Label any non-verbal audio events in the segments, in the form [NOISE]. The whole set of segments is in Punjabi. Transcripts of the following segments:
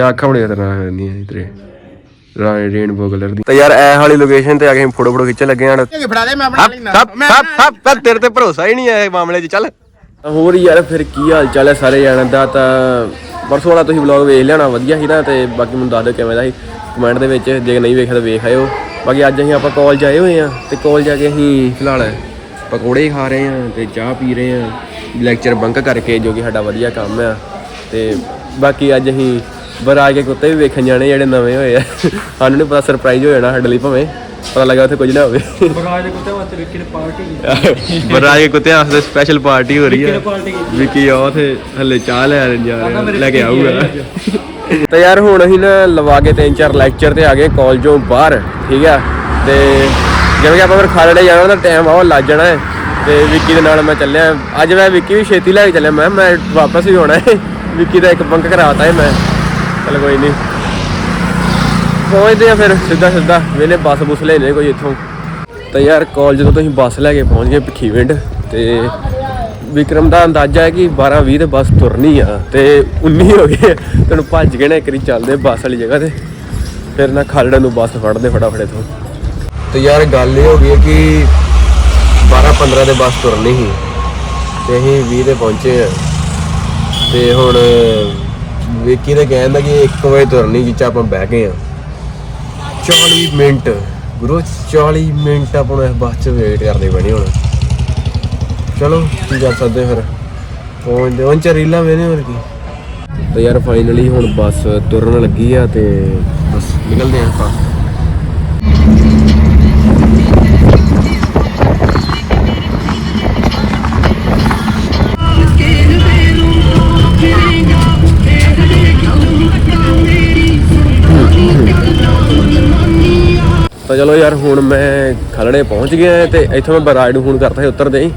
ਉਹ ਅੱਖਾਂ ਬੜੀਆਂ ਤਰ੍ਹਾਂ ਕਰਦੀਆਂ ਇਤਰੇ ਰੇਨਬੋ ਕਲਰ ਦੀ। ਤੇ ਯਾਰ ਐ ਵਾਲੀ ਲੋਕੇਸ਼ਨ ਤੇ ਆ ਕੇ ਫੋਟੋ ਫੋਟੋ ਖਿੱਚਣ ਲੱਗੇ ਹਨ ਕਿ ਫੜਾ ਦੇ ਮੈਂ ਬਣਾ ਲੈਣਾ। ਸਭ ਸਭ ਸਭ ਸਭ ਤੇਰੇ ਤੇ ਭਰੋਸਾ ਹੀ ਨਹੀਂ ਹੈ ਇਹ ਮਾਮਲੇ 'ਚ ਚੱਲ। ਹੋਰ ਯਾਰ ਫਿਰ ਕੀ ਹਾਲ ਚਾਲ ਹੈ ਸਾਰੇ ਜਾਣਨ ਦਾ? ਤਾਂ ਪਰਸੋਂ ਵਾਲਾ ਤੁਸੀਂ ਵਲੌਗ ਵੇਖ ਲਿਆਣਾ ਵਧੀਆ ਸੀ ਨਾ ਤੇ ਬਾਕੀ ਮੈਨੂੰ ਦੱਸ ਦਿਓ ਕਿਵੇਂ ਦਾ ਸੀ ਕਮੈਂਟ ਦੇ ਵਿੱਚ। ਜੇ ਨਹੀਂ ਵੇਖਿਆ ਤਾਂ ਵੇਖ ਆਇਓ। ਬਾਕੀ ਅੱਜ ਅਸੀਂ ਆਪਾਂ ਕਾਲਜ ਆਏ ਹੋਏ ਆ ਤੇ ਕਾਲਜ ਜਾ ਕੇ ਅਸੀਂ ਫਿਲਹਾਲ ਪਕੌੜੇ ਖਾ ਰਹੇ ਆ ਤੇ ਚਾਹ ਪੀ ਰਹੇ ਆ ਲੈਕਚਰ ਬੰਕ ਕਰਕੇ ਜੋ ਕਿ ਸਾਡਾ ਵਧੀਆ ਕੰਮ ਆ। ਤੇ ਬਾਕੀ ਅੱਜ ਅਸੀਂ ਬਰਾਜ ਕੇ ਕੁੱਤੇ ਵੀ ਵੇਖਣ ਜਾਣੇ ਜਿਹੜੇ ਨਵੇਂ ਹੋਏ ਆ। ਸਾਨੂੰ ਨਹੀਂ ਪਤਾ ਸਰਪ੍ਰਾਈਜ਼ ਹੋ ਜਾਣਾ ਸਾਡੇ ਲਈ ਭਾਵੇਂ। ਪਤਾ ਲੱਗਾ ਉੱਥੇ ਕੁਝ ਨਾ ਹੋਵੇ। ਬਰਾਜ ਦੇ ਕੁੱਤੇ ਵਾਸਤੇ ਵਿੱਕੀ ਨੇ ਪਾਰਟੀ ਬਰਾਜ ਕੇ ਕੁੱਤਿਆਂ ਵਾਸਤੇ ਸਪੈਸ਼ਲ ਪਾਰਟੀ ਹੋ ਰਹੀ ਹੈ ਵਿੱਕੀ ਆ ਉਥੇ ਹੱਲੇ ਚਾਹ ਲੈ ਜਾ ਰਿਹਾ ਲੈ ਕੇ ਆਊਗਾ। ਤੇ ਯਾਰ ਹੁਣ ਅਸੀਂ ਨਾ ਲਵਾ ਕੇ ਤਿੰਨ ਚਾਰ ਲੈਕਚਰ ਤੇ ਆ ਗਏ ਕਾਲਜੋਂ ਬਾਹਰ ਠੀਕ ਆ? ਤੇ ਜਿਵੇਂ ਕਿ ਆਪਾਂ ਫਿਰ ਖਾਲੜੇ ਜਾਣਾ ਉਹਦਾ ਟਾਈਮ ਆਵਾ ਲੱਜ ਜਾਣਾ ਹੈ। ਤੇ ਵਿੱਕੀ ਦੇ ਨਾਲ ਮੈਂ ਚੱਲਿਆ। ਅੱਜ ਮੈਂ ਵਿੱਕੀ ਵੀ ਛੇਤੀ ਲੈ ਕੇ ਚੱਲਿਆ। ਮੈਂ ਮੈਂ ਵਾਪਸ ਵੀ ਆਉਣਾ ਹੈ। ਵਿੱਕੀ ਦਾ ਇੱਕ ਬੰਕ ਕਰਾਤਾ ਹੈ ਮੈਂ। ਚਲ ਕੋਈ ਨਹੀਂ ਪਹੁੰਚਦੇ ਆ ਫਿਰ, ਸਿੱਧਾ ਸਿੱਧਾ। ਵੇਲੇ ਬੱਸ ਬੁਸ ਲੈਣੇ ਕੋਈ ਇੱਥੋਂ। ਤਾਂ ਯਾਰ ਕਾਲਜ ਤੋਂ ਅਸੀਂ ਬੱਸ ਲੈ ਕੇ ਪਹੁੰਚ ਗਏ ਭਿੱਖੀ ਪਿੰਡ। ਤੇ ਵਿਕਰਮ ਦਾ ਅੰਦਾਜ਼ਾ ਹੈ ਕਿ 12 20 ਤੇ ਬੱਸ ਤੁਰਨੀ ਆ। ਤੇ 19 ਹੋ ਗਏ ਤੈਨੂੰ ਭੱਜ ਗਏ ਨਾ ਇੱਕ ਵਾਰੀ ਚੱਲਦੇ ਬੱਸ ਵਾਲੀ ਜਗ੍ਹਾ ਤੇ। ਫਿਰ ਨਾ ਖਾਲੜਾ ਨੂੰ ਬੱਸ ਫੜਦੇ ਫਟਾਫਟ ਇੱਥੋਂ। ਤੇ ਯਾਰ ਗੱਲ ਇਹ ਹੋ ਗਈ ਹੈ ਕਿ 12 15 ਦੇ ਬੱਸ ਤੁਰਨੀ ਸੀ। ਤੇ ਅਸੀਂ 20 ਤੇ ਪਹੁੰਚੇ ਆ। ਤੇ ਹੁਣ ਵਿੱਕੀ ਨੇ ਕਹਿੰਦਾ ਕਿ 1 ਵਜੇ ਤੁਰਨੀ ਜਿੱਚ ਆਪਾਂ ਬਹਿ ਗਏ ਆ 40 ਮਿੰਟ। ਗੁਰੂ 40 ਮਿੰਟ ਆਪਾਂ ਨੂੰ ਇਸ ਬੱਸ 'ਚ ਵੇਟ ਕਰਦੇ ਪੈਣੀ ਹੁਣ। ਚਲੋ, ਕੀ ਕਰ ਸਕਦੇ ਫਿਰ? ਪਹੁੰਚਦੇ ਹੁਣ ਚ ਰੀਲਾਂ ਵੇਨੇ ਹੋਰ ਕੀ। ਤੇ ਯਾਰ ਫਾਈਨਲੀ ਹੁਣ ਬੱਸ ਤੁਰਨ ਲੱਗੀ ਆ ਤੇ ਬਸ ਨਿਕਲਦੇ ਆਂ ਆਪਾਂ। ਤਾਂ ਚਲੋ ਯਾਰ ਹੁਣ ਮੈਂ ਖਲੜੇ ਪਹੁੰਚ ਗਿਆ ਤੇ ਇੱਥੋਂ ਮੈਂ ਬਰਾਜ ਨੂੰ ਫੋਨ ਕਰਤਾ ਸੀ ਉਤਰਦੇ ਹੀ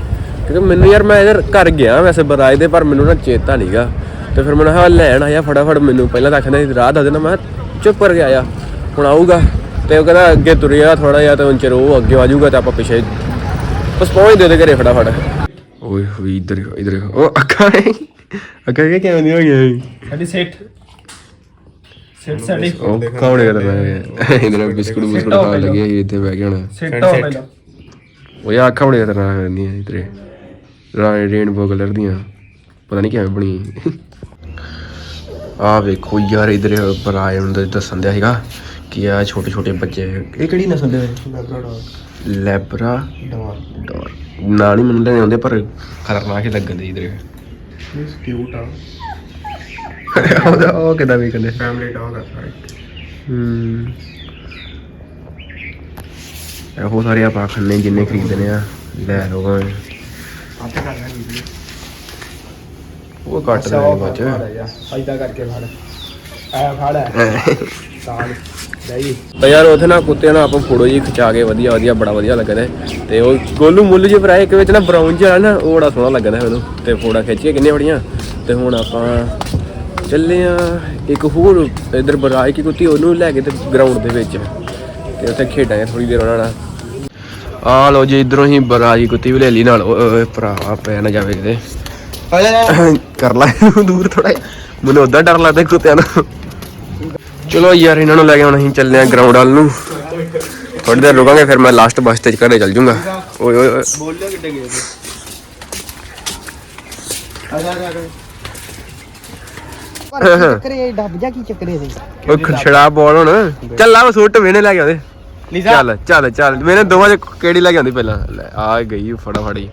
ਕਿਉਂਕਿ ਮੈਨੂੰ ਯਾਰ ਮੈਂ ਇਧਰ ਘਰ ਗਿਆ ਵੈਸੇ ਬਰਾਜ ਦੇ ਪਰ ਮੈਨੂੰ ਨਾ ਚੇਤਾ ਨਹੀਂਗਾ ਤੇ ਫਿਰ ਮੈਨੂੰ ਹਾਂ ਲੈਣ ਆਇਆ ਫਟਾਫਟ ਮੈਨੂੰ। ਪਹਿਲਾਂ ਤਾਂ ਆਖਦਾ ਸੀ ਰਾਹ ਦੱਸ ਦੇਣਾ। ਮੈਂ ਕਿਹਾ ਚੁੱਪ ਕਰ ਗਿਆ ਹੁਣ ਆਊਗਾ। ਤੇ ਉਹ ਕਹਿੰਦਾ ਅੱਗੇ ਤੁਰਿਆ ਥੋੜਾ ਜਿਹਾ ਤੇ ਹੁਣ ਚਿਰ ਉਹ ਅੱਗੇ ਆ ਜਾਊਗਾ ਤੇ ਆਪਾਂ ਪਿੱਛੇ ਬਸ ਪਹੁੰਚ ਦੇ ਦੇ ਘਰੇ ਫਟਾਫਟ। ਓਏ ਹੋਈ ਇਧਰ ਇਧਰ ਉਹ ਅੱਖਾਂ ਅੱਖਾਂ ਕਿਵੇਂ ਨਹੀਂ ਹੋਈਆਂ ਸਾਡੀ ਸੈਟ। ਸੈਟ ਸਾਡੀ ਉਹ ਕੌਣ ਹੈ ਮੈਂ ਇਧਰ ਬਿਸਕੁਟ ਬਿਸਕੁਟ ਖਾਣ ਲੱਗੇ ਇੱਥੇ ਬਹਿ ਗਿਆ ਹੁਣ। ਸੈਟ ਹੋ ਪਹਿਲਾਂ ਉਹ ਯਾ ਅੱਖਾਂ ਬੜੀਆਂ ਤਰ੍ਹਾਂ ਕਰਦੀਆਂ ਇਤਰੇ ਰੇਨਬੋ ਕਲਰ ਦੀਆਂ। ਪਤਾ ਨਹੀਂ ਕਿਵੇਂ ਬਣੀ। ਆ ਵੇਖੋ ਯਾਰ ਇਧਰ ਪਰ ਆਏ ਹੁੰਦੇ ਦੱਸਣ ਦਿਆ ਸੀਗਾ ਕਿ ਆ ਛੋਟੇ ਛੋਟੇ ਬੱਚੇ ਇਹ ਕਿਹੜੀ ਨਸਲ ਦੇ ਲੈਬਰਾ ਡੋਰ ਨਾਂ ਨਹੀਂ ਮੈਨੂੰ ਲੈਣੇ ਆਉਂਦੇ ਪਰ ਖਤਰਨਾਕ ਹੀ ਲੱਗਣ ਦੇ ਇਧਰ ਕਿਊਟ ਆ। ਉਹਦਾ ਉਹ ਕਿਦਾਂ ਵੀ ਕਹਿੰਦੇ ਫੈਮਿਲੀ ਡੌਗ ਆ ਸਾਰੇ। ਹੂੰ। ਇਹੋ ਸਾਰੇ ਆਪਾਂ ਖੰਨੇ ਜਿੰਨੇ ਖਰੀਦਨੇ ਆ ਲੈ ਲਓ ਭਾਵੇਂ। ਆਪੇ ਕਰ ਲੈਣੀ ਉਹ ਕੱਟ ਦੇ ਬਾਅਦ ਚ। ਫਾਇਦਾ ਕਰਕੇ ਫੜ। ਆ ਫੜ ਸਾਲ ਲਈ ਤਾਂ ਯਾਰ ਉਥੇ ਨਾ ਕੁੱਤੇ ਨਾਲ ਆਪਾਂ ਫੋਟੋ ਜੀ ਖਿਚਾ ਕੇ ਵਧੀਆ ਵਧੀਆ ਬੜਾ ਵਧੀਆ ਲੱਗਦਾ ਤੇ ਉਹ ਗੋਲੂ ਮੁੱਲ ਜੇ ਭਰਾ ਇੱਕ ਵਿੱਚ ਨਾ ਬਰਾਊਨ ਜਿਹਾ ਨਾ ਉਹ ਬੜਾ ਸੋਹਣਾ ਲੱਗਦਾ ਮੈਨੂੰ ਤੇ ਫੋਟੋ ਖਿੱਚ ਕੇ ਕਿੰਨੇ ਬੜੀਆਂ ਤੇ ਹੁਣ ਆਪਾਂ ਚੱਲੇ ਆ। ਇੱਕ ਹੋਰ ਇਧਰ ਬਰਾਈ ਕੀ ਕੁੱਤੀ ਉਹਨੂੰ ਲੈ ਕੇ ਤੇ ਗਰਾਊਂਡ ਦੇ ਵਿੱਚ। ਤੇ ਉੱਥੇ ਖੇਡਾਂਗੇ ਥੋੜੀ ਦੇਰ ਉਹਨਾਂ ਨਾਲ। ਆ ਲੋ ਜੀ ਇਧਰੋਂ ਹੀ ਬਰਾਈ ਕੁੱਤੀ ਵੀ ਲੈ ਲਈ ਨਾਲ। ਓਏ ਭਰਾ ਪੈ ਨਾ ਜਾਵੇ ਕਿਤੇ। ਕਰ ਲੈ ਦੂਰ ਥੋੜਾ ਮੈਨੂੰ ਉਦਾਂ ਡਰ ਲੱਗਦਾ ਕੁੱਤਿਆਂ ਨੂੰ। ਚਲੋ ਯਾਰ ਇਹਨਾਂ ਨੂੰ ਲੈ ਕੇ ਹੁਣ ਅਸੀਂ ਚੱਲਦੇ ਆਂ ਗਰਾਊਂਡ ਵੱਲ ਨੂੰ। ਥੋੜੀ ਦੇਰ ਰੁਕਾਂਗੇ ਫਿਰ ਮੈਂ ਲਾਸਟ ਬੱਸ ਤੇ ਘਰੇ ਚੱਲ ਜੂੰਗਾ। ਓਏ ਓਏ ਓਏ। ਬੋਲਿਆ ਕਿੱਡੇ ਗਏ ਆ ਜਾ ਜਾ ਚੱਕਰੇ ਡੱਬ ਜਾ ਕੀ ਚੱਕਰੇ ਉਹ ਖਛੜਾ ਬੋਲ ਹੁਣ। ਚੱਲ ਆ ਸੁੱਟ ਵੇਨੇ ਲੈ ਕੇ ਆਉਂਦੇ। ਚੱਲ ਚੱਲ ਚੱਲ। ਮੈਨੇ ਦੋਵਾਂ ਚ ਕਿਹੜੀ ਲੈ ਕੇ ਆਉਂਦੀ ਪਹਿਲਾਂ? ਲੈ ਆ ਗਈ ਫਟਾਫੜੀ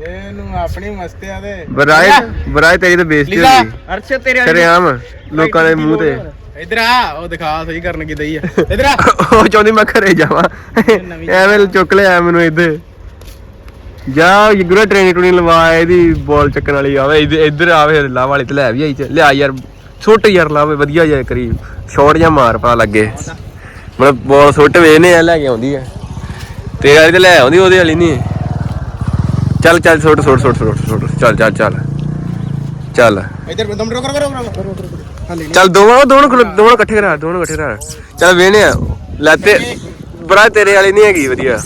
ਇਹਨੂੰ ਆਪਣੀ ਮਸਤਿਆਂ ਦੇ। ਬਰਾਏ ਬਰਾਏ ਤੇਰੀ ਤਾਂ ਬੇਇੱਜ਼ਤੀ ਹੋ ਗਈ ਅਰਸ਼ ਤੇਰੇ ਸ਼ਰੇਆਮ ਲੋਕਾਂ ਦੇ ਮੂੰਹ ਤੇ। ਇਧਰ ਆ ਉਹ ਦਿਖਾ ਸਹੀ ਕਰਨ ਕੀ ਦਈ ਆ। ਇਧਰ ਆ। ਉਹ ਚਾਹੁੰਦੀ ਮੈਂ ਘਰੇ ਜਾਵਾਂ। ਐਵੇਂ ਚੁੱਕ ਲਿਆ ਮੈਨੂੰ ਇੱਥੇ ਜਾ ਗੁਰੂ ਟ੍ਰੇਨਿੰਗ ਟੂਣੀ ਲਵਾ ਇਹਦੀ ਬਾਲ ਚੱਕਣ ਵਾਲੀ ਆਵੇ ਇੱਧ- ਇੱਧਰ ਆਵੇ ਲਾ ਵਾਲੀ ਤੇ ਲੈ ਵੀ ਆਈ ਚ ਲਿਆ ਯਾਰ ਸੁੱਟ ਯਾਰ ਲਾਵੇ ਵਧੀਆ ਜਿਹਾ ਕਰੀ। ਸ਼ਾਟ ਜਾਂ ਮਾਰ ਪਾ ਲੱਗੇ। ਮਤਲਬ ਬਾਲ ਸੁੱਟ ਵੇਨੇ ਆ ਲੈ ਕੇ ਆਉਂਦੀ ਹੈ ਤੇਰੇ ਵਾਲੀ ਤੇ ਲੈ ਆਉਂਦੀ ਉਹਦੇ ਵਾਲੀ ਨਹੀਂ ਚੱਲ ਚੱਲ ਸੁੱਟ ਸੁੱਟ ਸੁੱਟ ਸੁੱਟ ਸੁੱਟ। ਚੱਲ ਚੱਲ ਚੱਲ। ਚੱਲ। ਇਧਰ ਦਮ ਰੋਕ ਰੋਕ ਰੋਕ ਰੋਕ ਹਲੇ ਚੱਲ ਦੋਵਾਂ ਖਲੋ- ਦੋਨੋਂ ਇਕੱਠੇ ਕਰਾ ਦੋਨੋਂ ਇਕੱਠੇ ਕਰਾ। ਚੱਲ ਵੇਨੇ ਆ। ਲੈ ਤੇ ਬੜਾ ਤੇਰੇ ਵਾਲੀ ਨਹੀਂ ਹੈਗੀ ਵਧੀਆ।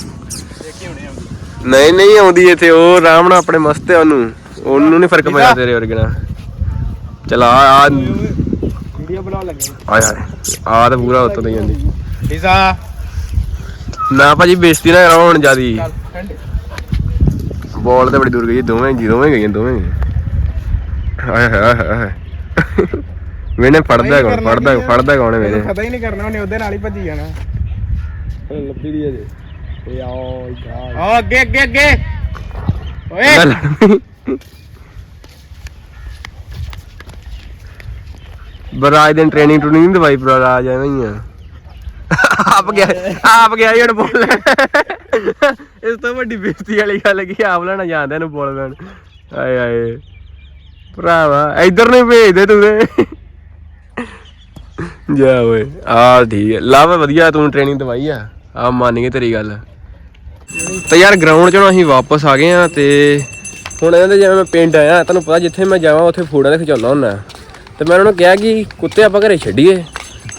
ਨਹੀਂ ਨਹੀਂ ਆਉਂਦੀ ਇੱਥੇ ਉਹ ਆਰਾਮ ਨਾਲ ਆਪਣੇ ਮਸਤ ਹੈ ਉਹਨੂੰ। ਉਹਨੂੰ ਨਹੀਂ ਫ਼ਰਕ ਪੈਣਾ ਤੇਰੇ ਵਰਗੇ ਨਾਲ। ਚਲ ਆ ਆ। ਬਣਾਉਣ ਲੱਗੇ ਆਏ ਹਾਏ ਆ ਤਾਂ ਪੂਰਾ ਉੱਤੋਂ ਦੀ ਜਾਂਦੀ। ਪੀਜ਼ਾ ਨਾ ਭਾਜੀ ਬੇਇੱਜ਼ਤੀ ਨਾ ਕਰਾਓ ਹੁਣ ਜਿਆਦੀ। ਬੋਲ ਤੇ ਬੜੀ ਦੂਰ ਗਈ ਦੋਵੇਂ ਜੀ ਦੋਵੇਂ ਗਈਆਂ ਦੋਵੇਂ। ਹਾਏ ਹਾਏ ਹਾਏ। ਮੈਨੇ ਫੜਦਾ ਕੌਣ ਫੜਦਾ ਫੜਦਾ ਕੌਣ ਮੈਨੇ ਪਤਾ ਹੀ ਨਹੀਂ ਕਰਨਾ ਉਹਨੇ ਉਹਦੇ ਨਾਲ ਹੀ ਭੱਜੀ ਜਾਣਾ। ਲੱਭੀ ਦੀ ਅਜੇ ਇਹ ਆਓ ਯਾਰ ਆ। ਅੱਗੇ ਅੱਗੇ ਅੱਗੇ। ਓਏ। ਬਰਾਜ ਦਿਨ ਟ੍ਰੇਨਿੰਗ ਟ੍ਰੇਨਿੰਗ ਨਹੀਂ ਦਵਾਈ ਬਰਾਜ ਐਵੇਂ ਹੀ ਆ। ਆਪ ਗਿਆ ਆਪ ਗਿਆ ਹੁਣ ਬੋਲ ਇਸ ਤੋਂ ਵੱਡੀ ਬੇਇੱਜ਼ਤੀ ਵਾਲੀ ਗੱਲ ਕੀ ਆਪ ਲੈਣਾ ਜਾਂਦੇ ਨੂੰ ਬੋਲ ਪੈਣ ਆਏ ਆਏ। ਭਰਾਵਾ ਇੱਧਰ ਨਹੀਂ ਭੇਜਦੇ ਤੂੰ ਤੇ। ਜਾ ਓਏ ਆ ਠੀਕ ਹੈ ਲਵ ਵਧੀਆ ਤੂੰ ਟ੍ਰੇਨਿੰਗ ਦਵਾਈ ਆ। ਆ ਮੰਨ ਗਏ ਤੇਰੀ ਗੱਲ। ਤੇ ਯਾਰ ਗਰਾਊਂਡ ਚੋਂ ਅਸੀਂ ਵਾਪਸ ਆ ਗਏ ਆ ਤੇ ਹੁਣ ਇਹਨਾਂ ਦੇ ਜਿਵੇਂ ਮੈਂ ਪਿੰਡ ਆਇਆ, ਤੁਹਾਨੂੰ ਪਤਾ ਜਿੱਥੇ ਮੈਂ ਜਾਵਾਂ, ਉੱਥੇ ਫੋਟੋਆਂ ਦੇ ਖਿਚਾਉਂਦਾ ਹੁੰਦਾ। ਤੇ ਮੈਂ ਉਹਨਾਂ ਨੂੰ ਕਿਹਾ ਕਿ ਕੁੱਤੇ ਆਪਾਂ ਘਰੇ ਛੱਡੀਏ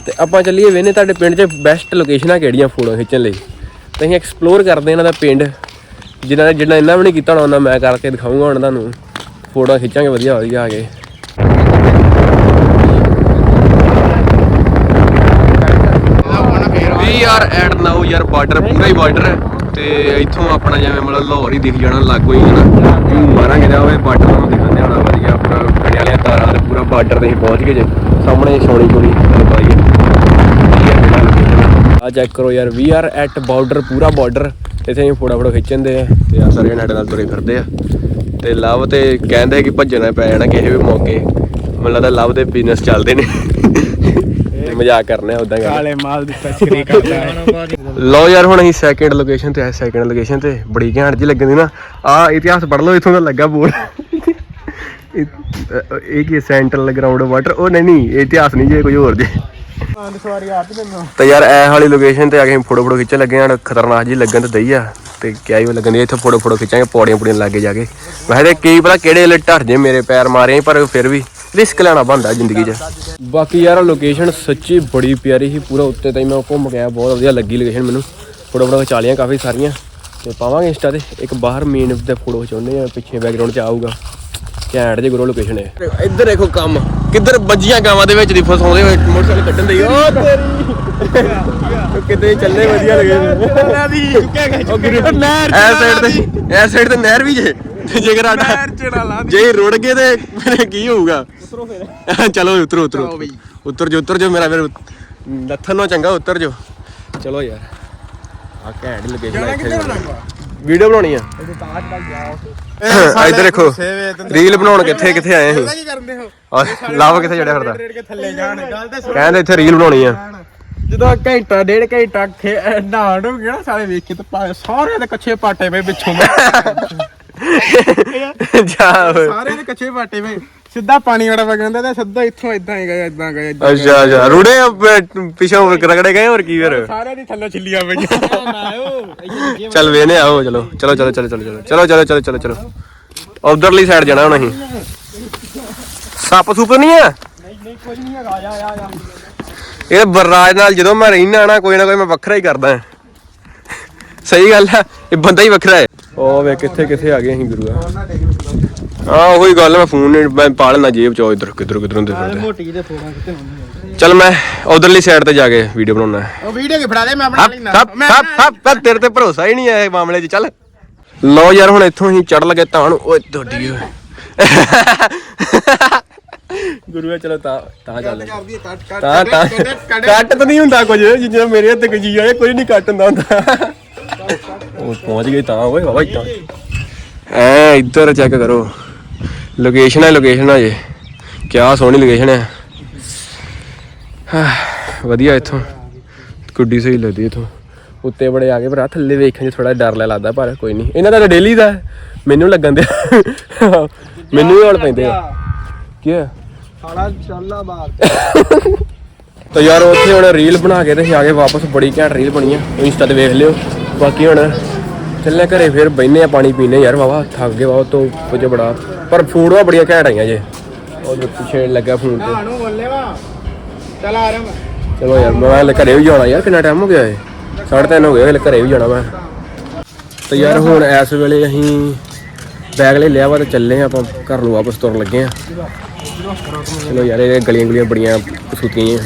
ਤੇ ਆਪਾਂ ਚੱਲੀਏ ਵੇਨੇ ਤੁਹਾਡੇ ਪਿੰਡ 'ਚ ਬੈਸਟ ਲੋਕੇਸ਼ਨਾਂ ਕਿਹੜੀਆਂ ਫੋਟੋਆਂ ਖਿੱਚਣ ਲਈ। ਤੇ ਅਸੀਂ ਐਕਸਪਲੋਰ ਕਰਦੇ ਇਹਨਾਂ ਦਾ ਪਿੰਡ। ਜਿਨ੍ਹਾਂ ਨੇ ਜਿੰਨਾ ਇਹਨਾਂ ਵੀ ਨਹੀਂ ਕੀਤਾ ਹੋਣਾ, ਉਹਨਾਂ ਮੈਂ ਕਰਕੇ ਦਿਖਾਊਂਗਾ ਹੁਣ ਤੁਹਾਨੂੰ ਫੋਟੋਆਂ ਖਿੱਚਾਂਗੇ, ਵਧੀਆ ਵਧੀਆ ਆ ਕੇ। ਵੀ ਐਟ ਨਾਓ ਯਾਰ ਬਾਰਡਰ, ਪੂਰਾ ਹੀ ਬਾਰਡਰ ਹੈ। ਤੇ ਇੱਥੋਂ ਆਪਣਾ ਜਿਵੇਂ ਮਤਲਬ ਲਾਹੌਰ ਹੀ ਦਿਖ ਜਾਣਾ ਲਾਗੋ ਹੀ ਹਨਾ ਮਾਰਾਂਗੇ ਜਾ ਹੋਏ ਬਾਰਡਰ ਨੂੰ ਦਿਖਾਉਂਦੇ ਹੋਣਾ ਵਧੀਆ ਖੜੇ ਵਾਲਿਆਂ ਤਾਰਾਂ ਤੇ ਪੂਰਾ ਬਾਰਡਰ ਤੇ ਪਹੁੰਚ ਗਏ ਜੇ। ਸਾਹਮਣੇ ਪਤਾ ਹੀ। ਹੈ ਆ ਚੈੱਕ ਕਰੋ ਯਾਰ ਵੀ ਆਰ ਐਟ ਬਾਰਡਰ ਪੂਰਾ ਬਾਰਡਰ ਇੱਥੇ ਅਸੀਂ ਫੋਟੋ ਫੋਟੋ ਖਿੱਚਣ ਦੇ ਆ। ਤੇ ਆ ਸਾਰੇ ਸਾਡੇ ਨਾਲ ਤੁਰੇ ਫਿਰਦੇ ਆ। ਤੇ ਲਵ ਤੇ ਕਹਿੰਦੇ ਕਿ ਭੱਜਣਾ ਪੈ ਜਾਣਾ ਕਿਸੇ ਵੀ ਮੌਕੇ। ਮੈਨੂੰ ਲੱਗਦਾ ਲਵ ਦੇ ਬਿਜ਼ਨਸ ਚੱਲਦੇ ਨੇ। ਮਜ਼ਾਕ ਕਰਨੇ ਆ ਉਦਾਂ ਗੱਲ। ਕਾਲੇ ਮਾਲ ਦੀ ਤਸਕਰੀ [LAUGHS] ਕਰਦਾ ਹੈ। ਲਓ ਯਾਰ ਹੁਣ ਅਸੀਂ ਸੈਕਿੰਡ ਲੋਕੇਸ਼ਨ ਤੇ ਆਏ ਸੈਕਿੰਡ ਲੋਕੇਸ਼ਨ ਤੇ। ਬੜੀ ਘੈਂਟ ਜੀ ਲੱਗਣ ਦੀ ਨਾ। ਆ ਇਤਿਹਾਸ ਪੜ੍ਹ ਲਓ ਇਥੋਂ ਦਾ ਲੱਗਾ ਬੋਰਡ। ਇਹ ਕੀ ਸੈਂਟਰਲ ਗਰਾਊਂਡ ਵਾਟਰ ਉਹ ਨਹੀਂ ਨਹੀਂ ਇਹ ਇਤਿਹਾਸ ਨਹੀਂ ਜੇ ਕੋਈ ਹੋਰ ਜੇ। ਆਂਦ ਸਵਾਰੀ ਆਪ ਹੀ ਮੈਨੂੰ ਤੇ ਯਾਰ ਐ ਵਾਲੀ ਲੋਕੇਸ਼ਨ ਤੇ ਆ ਕੇ ਫੋਟੋ ਫੋਟੋ ਖਿੱਚਣ ਲੱਗੇ ਹਨ ਖਤਰਨਾਕ ਜੀ ਲੱਗਣ ਤੇ ਦਈ ਆ। ਤੇ ਕਿਆ ਹੀ ਉਹ ਲੱਗਣ ਦੀ ਇੱਥੇ ਫੋਟੋ ਫੋਟੋ ਖਿੱਚਾਂਗੇ ਪੌੜੀਆਂ ਪੌੜੀਆਂ ਲੱਗੇ ਜਾ ਕੇ। ਮੈਂ ਕਿਹਾ ਕੀ ਪਤਾ ਕਿਹੜੇ ਵੇਲੇ ਢਰ ਜੇ ਮੇਰੇ ਪੈਰ ਮਾਰੇ ਪਰ ਫਿਰ ਵੀ ਰਿਸਕ ਲੈਣਾ ਬੰਦਾ ਜ਼ਿੰਦਗੀ 'ਚ। ਬਾਕੀ ਯਾਰ ਲੋਕੇਸ਼ਨ ਸੱਚੀ ਬੜੀ ਪਿਆਰੀ ਸੀ ਪੂਰਾ ਉੱਤੇ ਤਾਈ ਮੈਂ ਘੁੰਮ ਗਿਆ ਬਹੁਤ ਵਧੀਆ ਲੱਗੀ ਲੋਕੇਸ਼ਨ ਮੈਨੂੰ। ਫੋਟੋ ਫੋਟੋ ਖਿਚਾ ਲਈਆਂ ਕਾਫੀ ਸਾਰੀਆਂ ਤੇ ਪਾਵਾਂਗੇ ਇੰਸਟਾ ਤੇ। ਇੱਕ ਬਾਹਰ ਮੇਨ ਤੇ ਫੋਟੋ ਖਿਚਾਉਂਦੇ ਆ ਪਿੱਛੇ ਬੈਕਗ੍ਰਾਉਂਡ 'ਚ ਆਊਗਾ। ਘੈਂਟ ਜੇ ਗੁਰੂ ਲੋਕੇਸ਼ਨ ਹੈ ਇੱਧਰ ਦੇਖੋ ਕੰਮ ਕਿੱਧਰ ਵੱਜੀਆਂ ਗਾਵਾਂ ਦੇ ਵਿੱਚ ਦੀ ਫਸਾਉਂਦੇ ਹੋਏ ਮੋਟਰਸਾਈਕਲ ਕੱਢਣ ਦੇ। ਓ ਤੇਰੀ। ਕਿਤੇ ਚੱਲੇ ਵਧੀਆ ਲੱਗੇ। ਗੁਰੂ ਨਹਿਰ ਐ ਸਾਈਡ ਤੇ ਐ ਸਾਈਡ ਤੇ ਨਹਿਰ ਵੀ ਜੇ। ਜੇਕਰ ਆਡਾ ਜੇ ਰੁੜ ਗਏ ਤੇ ਕੀ ਹੋਊਗਾ? [LAUGHS] ਉਤਰੋ ਫਿਰ। ਚਲੋ ਉਤਰੋ ਉਤਰੋ ਉਤਰ। ਜੋ ਉਤਰ ਜੋ ਮੇਰਾ ਫਿਰ ਲੱਥਨ ਨੂੰ ਚੰਗਾ ਉਤਰ ਜੋ। ਚਲੋ ਯਾਰ। ਆ ਘੈਂਟ ਲੋਕੇਸ਼ਨ ਇੱਥੇ ਵੀਡੀਓ ਬਣਾਉਣੀ ਆ। ਇੱਧਰ ਦੇਖੋ ਰੀਲ ਬਣਾਉਣ ਕਿੱਥੇ ਕਿੱਥੇ ਆਏ ਅਸੀਂ ਕੀ ਕਰਦੇ ਹੋ? ਔਰ ਲਾਵਾ ਕਿੱਥੇ ਜੜਿਆ ਫਿਰਦਾ? ਕਹਿੰਦੇ ਇੱਥੇ ਰੀਲ ਬਣਾਉਣੀ ਆ। ਜਦੋਂ ਘੰਟਾ ਡੇਢ ਘੰਟਾ ਖੇ ਨਹਾਣ ਨੂੰ ਗਿਆ ਸਾਰੇ ਵੇਖ ਕੇ ਤੇ ਸਾਰੇ ਦੇ ਕੱਚੇ ਪਾਟੇ ਪਏ ਪਿੱਛੋਂ। [LAUGHS] ਜਾ ਓਏ। ਸਾਰੇ ਦੇ ਕੱਚੇ ਪਾਟੇ ਪਏ ਸਿੱਧਾ ਪਾਣੀ ਵਾਲਾ ਵਗਦਾ ਤੇ ਸਿੱਧਾ ਇੱਥੋਂ ਇਦਾਂ ਹੀ ਗਿਆ ਇਦਾਂ ਗਿਆ ਅੱਛਾ ਅੱਛਾ। ਰੁੜੇ ਆ, ਪਿੱਛੋਂ ਰਗੜੇ ਗਏ ਹੋਰ ਕੀ ਫਿਰ? ਸਾਰੇ ਦੀ ਥੱਲੇ ਛਿੱਲੀਆਂ ਪਈਆਂ। ਚੱਲ ਵੇਨੇ ਆਓ ਚਲੋ। ਚਲੋ ਚਲੋ ਚਲੋ ਚਲੋ ਚਲੋ। ਚਲੋ ਚਲੋ ਚਲੋ ਚਲੋ ਚਲੋ। ਉਧਰਲੀ ਸਾਈਡ ਜਾਣਾ ਹੁਣ ਅਸੀਂ। ਸੱਪ ਸੁੱਪ ਨਹੀਂ ਆ? ਇਹ ਬਰਰਾਜ ਨਾਲ ਜਦੋਂ ਮੈਂ ਰਹਿਣਾ ਨਾ ਕੋਈ ਨਾ ਕੋਈ ਮੈਂ ਵੱਖਰਾ ਹੀ ਕਰਦਾ। ਹਾਂ। ਸਹੀ ਗੱਲ ਆ ਇਹ ਬੰਦਾ ਹੀ ਵੱਖਰਾ ਹੈ। ਉਹ ਵੇ ਕਿੱਥੇ ਕਿੱਥੇ ਆ ਗਏ ਅਸੀਂ ਗੁਰੂਆ। ਹਾਂ ਉਹੀ ਗੱਲ ਮੈਂ ਫੋਨ ਨਹੀਂ ਮੈਂ ਪਾ ਲੈਣਾ ਜੇਬ ਚੋਂ ਇਧਰ ਕਿੱਧਰ ਕਿੱਧਰ ਹੁੰਦੇ ਫਿਰਦੇ। ਮੋਟੀ ਦੇ ਕਿਤੇ ਚੱਲ ਮੈਂ ਉਧਰਲੀ ਸਾਈਡ ਤੇ ਜਾ ਕੇ ਵੀਡੀਓ ਬਣਾਉਣਾ। ਹੈ ਉਹ ਵੀਡੀਓ ਕਿ ਫੜਾ ਦੇ ਮੈਂ ਬਣਾ ਲੈਣਾ ਹੱਪ ਹੱਪ ਹੱਪ, ਤੇਰੇ ਤੇ ਭਰੋਸਾ ਹੀ ਨਹੀਂ ਹੈ ਇਹ ਮਾਮਲੇ 'ਚ ਚੱਲ। ਲਓ ਯਾਰ ਹੁਣ ਇੱਥੋਂ ਹੀ ਚੜ ਲਗੇ ਤਾਂ ਨੂੰ ਓਏ ਓਏ। ਗੁਰੂਆ ਚਲੋ ਤਾਂ ਤਾਂ ਚੱਲ। ਕਰਦੀ ਕੱਟ ਕੱਟ ਤਾਂ ਤਾਂ ਕੱਟ ਤਾਂ ਨਹੀਂ ਹੁੰਦਾ ਕੁਝ ਜਿੰਨਾ ਮੇਰੇ ਹੱਥ ਜੀ ਆਏ ਕੋਈ ਨਹੀਂ ਕੱਟ ਹੁੰਦਾ ਹੁੰਦਾ। ਉਹ ਪਹੁੰਚ ਗਏ ਤਾਂ ਓਏ ਬਾਬਾ ਇੱਦਾਂ ਐ ਇੱਧਰ ਚੈੱਕ ਕਰੋ ਲੋਕੇਸ਼ਨ ਹੈ ਲੋਕੇਸ਼ਨ ਹੈ ਜੇ ਕਿਆ ਸੋਹਣੀ ਲੋਕੇਸ਼ਨ ਹੈ ਵਧੀਆ ਇੱਥੋਂ। ਕੁੱਡੀ ਸਹੀ ਲੱਗਦੀ ਇੱਥੋਂ। ਉੱਤੇ ਬੜੇ ਆ ਗਏ ਪਰ ਆਹ ਥੱਲੇ ਵੇਖਣ 'ਚ ਥੋੜਾ ਡਰ ਲੈ ਲੱਗਦਾ ਪਰ ਕੋਈ ਨਹੀਂ। ਇਹਨਾਂ ਦਾ ਤਾਂ ਡੇਲੀ ਦਾ। ਮੈਨੂੰ ਲੱਗਣ ਦੇ ਮੈਨੂੰ ਹੀ ਹੌਲ ਪੈਂਦੇ ਆ। ਕੀ ਹੈ ਸਾਲਾ ਚੱਲਾ ਬਾਹਰ। ਤਾਂ ਯਾਰ ਉੱਥੇ ਹੁਣ ਰੀਲ ਬਣਾ ਕੇ ਤੇ ਆ ਗਏ ਵਾਪਸ। ਬੜੀ ਘੈਂਟ ਰੀਲ ਬਣੀ ਆ। ਇੰਸਟਾ ਤੇ ਵੇਖ ਲਿਓ। ਬਾਕੀ ਹੁਣ ਚੱਲੇ ਘਰੇ ਫਿਰ ਬੈਨੇ ਆ ਪਾਣੀ ਪੀਨੇ ਯਾਰ ਵਾਵਾ ਥੱਕ ਗਏ ਵਾਵਾ ਤੋਂ ਕੁਝ ਬੜਾ। ਪਰ ਫੋਟੋਆਂ ਬੜੀਆਂ ਘੈਂਟ ਆਈਆਂ ਜੇ। ਉਹ ਪਿੱਛੇ ਲੱਗਾ ਫੋਨ ਤੇ। ਨੂੰ ਬੋਲੇ ਵਾ। ਚਲ ਆ ਰਿਹਾ ਮੈਂ। ਚਲੋ ਯਾਰ ਮੈਂ ਹਲੇ ਘਰੇ ਵੀ ਜਾਣਾ। ਯਾਰ ਕਿੰਨਾ ਟਾਈਮ ਹੋ ਗਿਆ ਏ ਸਾਢੇ ਤਿੰਨ ਹੋ ਗਏ ਹਲੇ ਘਰੇ ਵੀ ਜਾਣਾ ਮੈਂ। ਤੇ ਯਾਰ ਹੁਣ ਇਸ ਵੇਲੇ ਅਸੀਂ ਬੈਗ ਲੈ ਲਿਆ ਵਾ ਤੇ ਚੱਲੇ ਆ ਆਪਾਂ ਘਰ ਨੂੰ ਵਾਪਸ ਤੁਰਨ ਲੱਗੇ ਆ। ਚਲੋ ਯਾਰ ਇਹ ਗਲੀਆਂ ਗੁਲੀਆਂ ਬੜੀਆਂ ਕਸੂਤੀਆਂ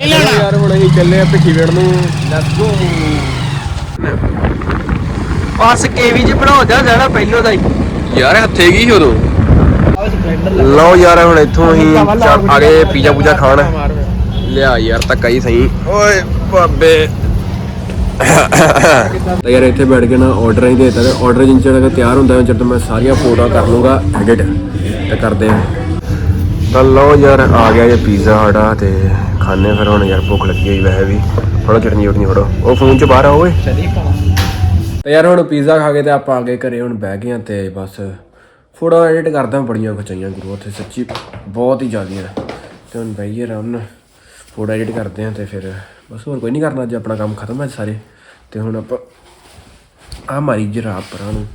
ਚਲੋ ਯਾਰ ਹੁਣ ਅਸੀਂ ਚੱਲੇ ਆ ਭਿੱਖੀਵਿੰਡ ਨੂੰ। ਲੈਟਸ ਗੋ ਬਸ ਕੇਵੀ ਚ ਬਣਾਉ ਜਾ ਜਿਹੜਾ ਪਹਿਲੋਂ ਦਾ ਹੀ। ਯਾਰ ਹੱਥੇ ਕੀ ਸੀ ਉਦੋਂ? ਲਓ ਯਾਰ ਹੁਣ ਇੱਥੋਂ ਅਸੀਂ ਚੱਲ ਆ ਗਏ ਪੀਜ਼ਾ ਪੂਜਾ ਖਾਣ। ਲਿਆ ਯਾਰ ਧੱਕਾ ਹੀ ਸਹੀ। ਓਏ ਬਾਬੇ ਤਾਂ ਯਾਰ ਇੱਥੇ ਬੈਠ ਕੇ ਨਾ ਆਰਡਰ ਹੀ ਦੇਤਾ ਤੇ ਆਰਡਰ ਜਿੰਨ ਚਿਰ ਤੱਕ ਤਿਆਰ ਹੁੰਦਾ ਜਦੋਂ ਮੈਂ ਸਾਰੀਆਂ ਫੋਟੋਆਂ ਕਰ ਲੂੰਗਾ ਐਡਿਟ ਤੇ ਕਰਦੇ ਆ ਤਾਂ ਲਓ ਯਾਰ ਆ ਗਿਆ ਇਹ ਪੀਜ਼ਾ ਸਾਡਾ ਤੇ ਖਾਣੇ ਫਿਰ ਹੁਣ। ਯਾਰ ਭੁੱਖ ਲੱਗੀ ਹੋਈ ਵੈਸੇ ਵੀ। ਫੜੋ ਚਟਨੀ ਚਟਨੀ ਫੜੋ ਉਹ ਫੋਨ ਚ ਬਾਹਰ ਆ ਓਏ। ਤੇ ਯਾਰ ਹੁਣ ਪੀਜ਼ਾ ਖਾ ਕੇ ਤੇ ਆਪਾਂ ਆ ਗਏ ਘਰੇ ਹੁਣ ਬਹਿ ਗਏ ਆ ਤੇ ਬਸ ਫੋਟੋ ਐਡਿਟ ਕਰਦਾ ਬੜੀਆਂ ਖਚਾਈਆਂ ਗੁਰੂ, ਉੱਥੇ ਸੱਚੀ ਬਹੁਤ ਹੀ ਜ਼ਿਆਦੀਆਂ ਤੇ ਹੁਣ ਬਈਏ ਰਨ ਫੋਟੋ ਐਡਿਟ ਕਰਦੇ ਆ ਤੇ ਫਿਰ ਬਸ ਹੋਰ ਕੋਈ ਨਹੀਂ ਕਰਨਾ, ਅੱਜ ਆਪਣਾ ਕੰਮ ਖਤਮ ਹੈ ਸਾਰੇ। ਤੇ ਹੁਣ ਆਪਾਂ ਆ ਮਾਰੀ ਜਰਾ ਪਰਾਂ ਨੂੰ।